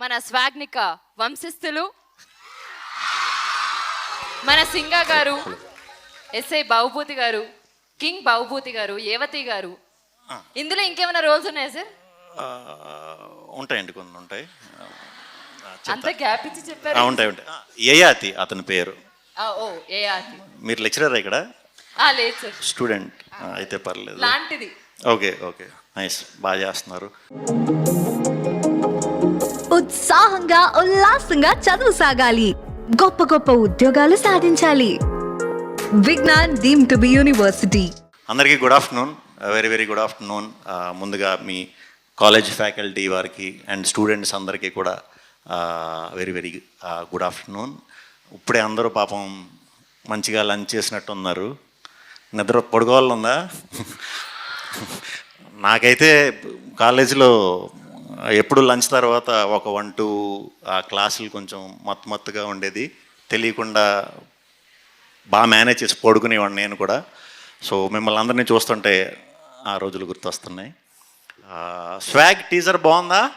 మన స్వాగ్నిక వంశస్థులు మన సింగ గారు ఎస్ఐ బాబుభూతి గారు కింగ్ బాబుభూతి గారు ఏవతి గారు. ఇందులో ఇంకేమైనా రోల్స్ ఉన్నాయా సార్? ఉంటాయండి కొన్ని ఉంటాయి. అంత గ్యాప్ ఇచ్చి చెప్పారు. ఉంటాయి ఉంటాయి. ఆ, యయాతి అతని పేరు. ఓ ఏ ఆర్తి మీరు లెక్చరర్ ఇక్కడ? లేదు సార్. స్టూడెంట్. అయితే పర్లేదు. లాంటిది. Okay okay. నైస్. బాగా చేస్తున్నారు. ఉత్సాహంగా ఉల్లాసంగా చదువు సాగాలి. గొప్ప గొప్ప ఉద్యోగాలు సాధించాలి. Vignan deem to be university. అందరికీ good afternoon. Very very good afternoon. ముందుగా మీ కాలేజ్ ఫ్యాకల్టీ వారికి అండ్ స్టూడెంట్స్ అందరికీ కూడా వెరీ వెరీ గుడ్ ఆఫ్టర్నూన్. ఇప్పుడే అందరూ పాపం మంచిగా లంచ్ చేసినట్టు ఉన్నారు నిద్ర పడుకోవాలనుందా? నాకైతే కాలేజీలో ఎప్పుడు లంచ్ తర్వాత ఒక వన్ టూ ఆ క్లాసులు కొంచెం మత్తు మత్తుగా ఉండేది. తెలియకుండా బాగా మేనేజ్ చేసి పడుకునేవాడిని నేను కూడా. సో మిమ్మల్ని అందరినీ చూస్తుంటే ఆ రోజులు గుర్తొస్తున్నాయి. స్వాగ్ టీజర్ బాగుందా?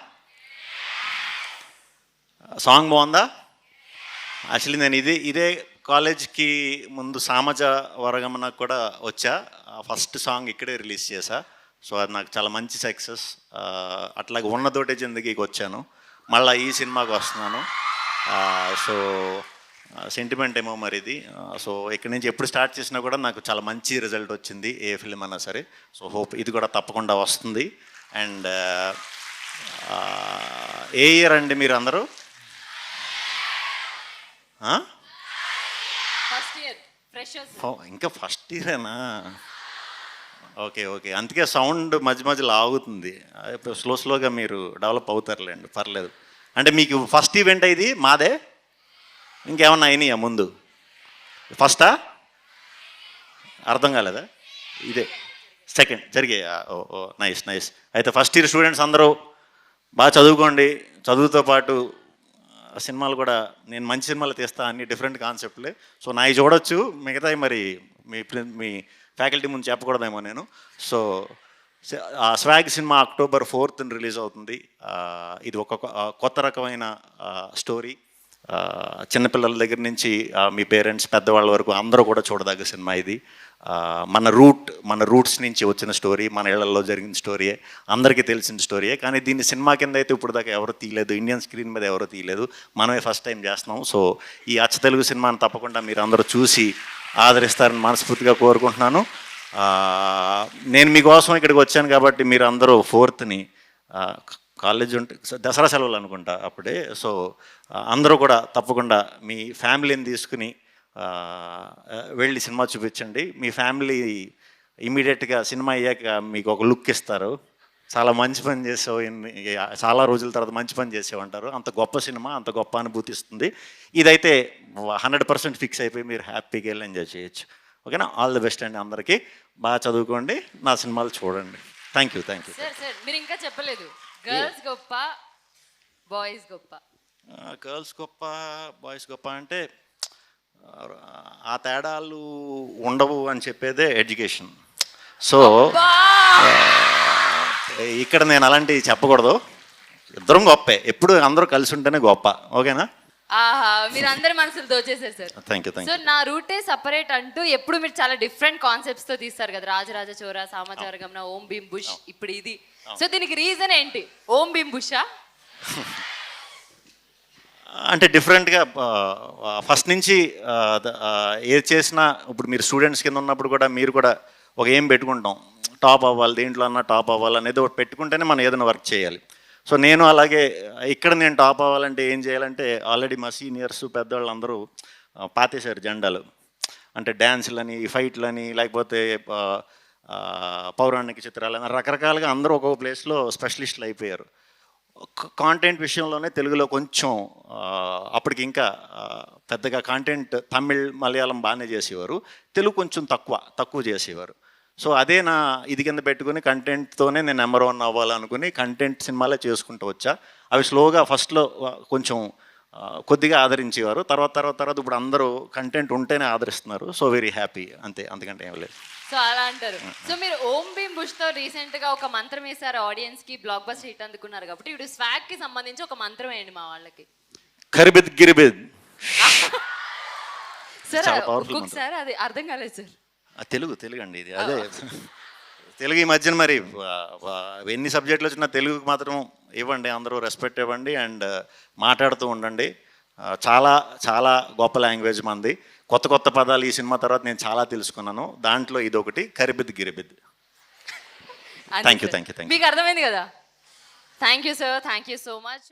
సాంగ్ బాగుందా? యాక్చువల్లీ నేను ఇది ఇదే కాలేజ్కి ముందు సామజ వరగమన కూడా వచ్చా. ఫస్ట్ సాంగ్ ఇక్కడే రిలీజ్ చేశా. సో అది నాకు చాలా మంచి సక్సెస్. అట్లాగే ఉన్నతోటే జిందగీకి వచ్చాను. మళ్ళీ ఈ సినిమాకి వస్తున్నాను. సో సెంటిమెంట్ ఏమో మరి ఇది సో ఇక్కడి నుంచి ఎప్పుడు స్టార్ట్ చేసినా కూడా నాకు చాలా మంచి రిజల్ట్ వచ్చింది ఏ ఫిలిం అన్నా సరే. సో హోప్ ఇది కూడా తప్పకుండా వస్తుంది. అండ్ ఏ ఇయర్ అండి మీరు అందరూ? ఇంకా ఫస్ట్ ఇయరేనా ఓకే ఓకే. అందుకే సౌండ్ మధ్య మధ్యలో ఆగుతుంది స్లో స్లోగా మీరు డెవలప్ అవుతారులేండి. పర్లేదు. అంటే మీకు ఫస్ట్ ఈవెంట్ ఇది మాదే? ఇంకేమన్నా అయినాయా ముందు? ఫస్టా? అర్థం కాలేదా? ఇదే. సెకండ్. జరిగాయా ఓ ఓ నైస్ నైస్. అయితే ఫస్ట్ ఇయర్ స్టూడెంట్స్ అందరూ బాగా చదువుకోండి. చదువుతో పాటు సినిమాలు కూడా నేను మంచి సినిమాలు తీస్తా అన్ని డిఫరెంట్ కాన్సెప్ట్లే. సో నాయి చూడొచ్చు. మిగతాయి మరి మీ మీ ఫ్యాకల్టీ ముందు చెప్పకూడదేమో నేను. సో ఆ Swag cinema October fourth release అవుతుంది. ఇది ఒక కొత్త రకమైన స్టోరీ. చిన్నపిల్లల దగ్గర నుంచి మీ పేరెంట్స్ పెద్దవాళ్ళ వరకు అందరూ కూడా చూడదగ్గ సినిమా ఇది. మన రూట్ మన రూట్స్ నుంచి వచ్చిన స్టోరీ మన ఇళ్ళలో జరిగిన స్టోరీయే అందరికీ తెలిసిన స్టోరీయే. కానీ దీన్ని సినిమా కింద అయితే ఇప్పుడు దాకా ఎవరు తీయలేదు. ఇండియన్ స్క్రీన్ మీద ఎవరు తీయలేదు. మనమే ఫస్ట్ టైం చేస్తున్నాం. సో ఈ అచ్చ తెలుగు సినిమాని తప్పకుండా మీరు అందరూ చూసి ఆదరిస్తారని మనస్ఫూర్తిగా కోరుకుంటున్నాను. నేను మీకోసం ఇక్కడికి వచ్చాను కాబట్టి మీరు అందరూ ఫోర్త్ని కాలేజ్ ఉంటే దసరా సెలవులు అనుకుంటా అప్పుడే. సో అందరూ కూడా తప్పకుండా మీ ఫ్యామిలీని తీసుకుని వెళ్ళి సినిమా చూపించండి. మీ ఫ్యామిలీ ఇమీడియట్గా సినిమా అయ్యాక మీకు ఒక లుక్ ఇస్తారు. చాలా మంచి పని చేసావు. ఇన్ని- చాలా రోజుల తర్వాత మంచి పని చేసావు అంటారు. అంత గొప్ప సినిమా అంత గొప్ప అనుభూతి ఇస్తుంది. ఇదైతే హండ్రెడ్ పర్సెంట్ ఫిక్స్ అయిపోయి మీరు హ్యాపీగా వెళ్ళి ఎంజాయ్ చేయొచ్చు. ఓకేనా? ఆల్ ది బెస్ట్ అండి అందరికీ. బాగా చదువుకోండి. నా సినిమాలు చూడండి. Thank you thank you. Sir sir మీరు ఇంకా చెప్పలేదు. గర్ల్స్ గొప్ప బాయ్స్ గొప్ప. గర్ల్స్ గొప్ప బాయ్స్ గొప్ప అంటే ఆ తేడాలు ఉండవు అని చెప్పేదే ఎడ్యుకేషన్. సో ఇక్కడ నేను అలాంటివి చెప్పకూడదు. ఇద్దరం గొప్పే. ఎప్పుడు అందరూ కలిసి ఉంటేనే గొప్ప. ఓకేనా? ఆహా మీరు అందరి మనసులు దోచేశారు sir. Thank you thank so you నా రూటే సపరేట్ అంటూ ఎప్పుడు మీరు చాలా డిఫరెంట్ కాన్సెప్ట్స్తో తీస్తారు కదా రాజరాజ చోర సామాచారగమన ఓం భీమ్ బుష్ ఇప్పుడు ఇది. సో దీనికి రీజన్ ఏంటి? ఓం భీమ్ బుషా? అంటే డిఫరెంట్గా ఫస్ట్ నుంచి ఆ, ద- ఆ, ఏది చేసినా ఇప్పుడు మీరు స్టూడెంట్స్ కింద ఉన్నప్పుడు కూడా మీరు కూడా ఒక ఏం పెట్టుకుంటాం. టాప్ అవ్వాలి దేంట్లో అన్నా టాప్ అవ్వాలి అనేది ఒకటి పెట్టుకుంటేనే మనం ఏదైనా వర్క్ చేయాలి. సో నేను అలాగే ఇక్కడ నేను టాప్ అవ్వాలంటే ఏం చేయాలంటే ఆల్రెడీ మా సీనియర్స్ పెద్దవాళ్ళు అందరూ పాతేశారు జెండాలు. అంటే డ్యాన్సులని ఫైట్లని లేకపోతే పౌరాణిక చిత్రాలు పౌరాణిక చిత్రాలని రకరకాలుగా అందరూ ఒక్కొక్క ప్లేస్లో స్పెషలిస్టులు అయిపోయారు. కాంటెంట్ విషయంలోనే తెలుగులో కొంచెం అప్పటికి ఇంకా పెద్దగా కాంటెంట్ తమిళ్ మలయాళం బాగానే చేసేవారు. తెలుగు కొంచెం తక్కువ తక్కువ చేసేవారు. సో అదే నా ఇది కింద పెట్టుకుని కంటెంట్తోనే నేను నెంబర్ వన్ అవ్వాలనుకుని కంటెంట్ సినిమాలే చేసుకుంటూ వచ్చా. అవి స్లోగా ఫస్ట్లో కొంచెం కొద్దిగా ఆదరించేవారు. తర్వాత తర్వాత తర్వాత ఇప్పుడు అందరూ కంటెంట్ ఉంటేనే ఆదరిస్తున్నారు. సో వెరీ హ్యాపీ అంతే అంతకంటే ఏం లేదు. సో అలా అంటారు. సో మీరు ఓం భీమ్ బుష్తో రీసెంట్గా ఒక మంత్రం వేశారు. ఆడియన్స్కి బ్లాక్ బస్ హిట్ అందుకున్నారు కాబట్టి ఇప్పుడు స్వాగ్కి సంబంధించి ఒక మంత్రం వేయండి మా వాళ్ళకి. కరిబిద్ గిరిబిద్. సార్ powerful ఒక్కొక్కసారి అది అర్థం కాలేదు సార్. తెలుగు తెలుగు అండి ఇది. అదే. తెలుగు ఈ మధ్యన మరి ఎన్ని సబ్జెక్టులు వచ్చినా తెలుగుకి మాత్రం ఇవ్వండి అందరూ రెస్పెక్ట్ ఇవ్వండి అండ్ మాట్లాడుతూ ఉండండి. చాలా చాలా గొప్ప లాంగ్వేజ్ మంది. కొత్త కొత్త పదాలు ఈ సినిమా తర్వాత నేను చాలా తెలుసుకున్నాను. దాంట్లో ఇది ఒకటి కరిబిద్ గిరిబిద్. sir. thank you, thank you. మీకు అర్థమైంది కదా? Thank you sir thank you so much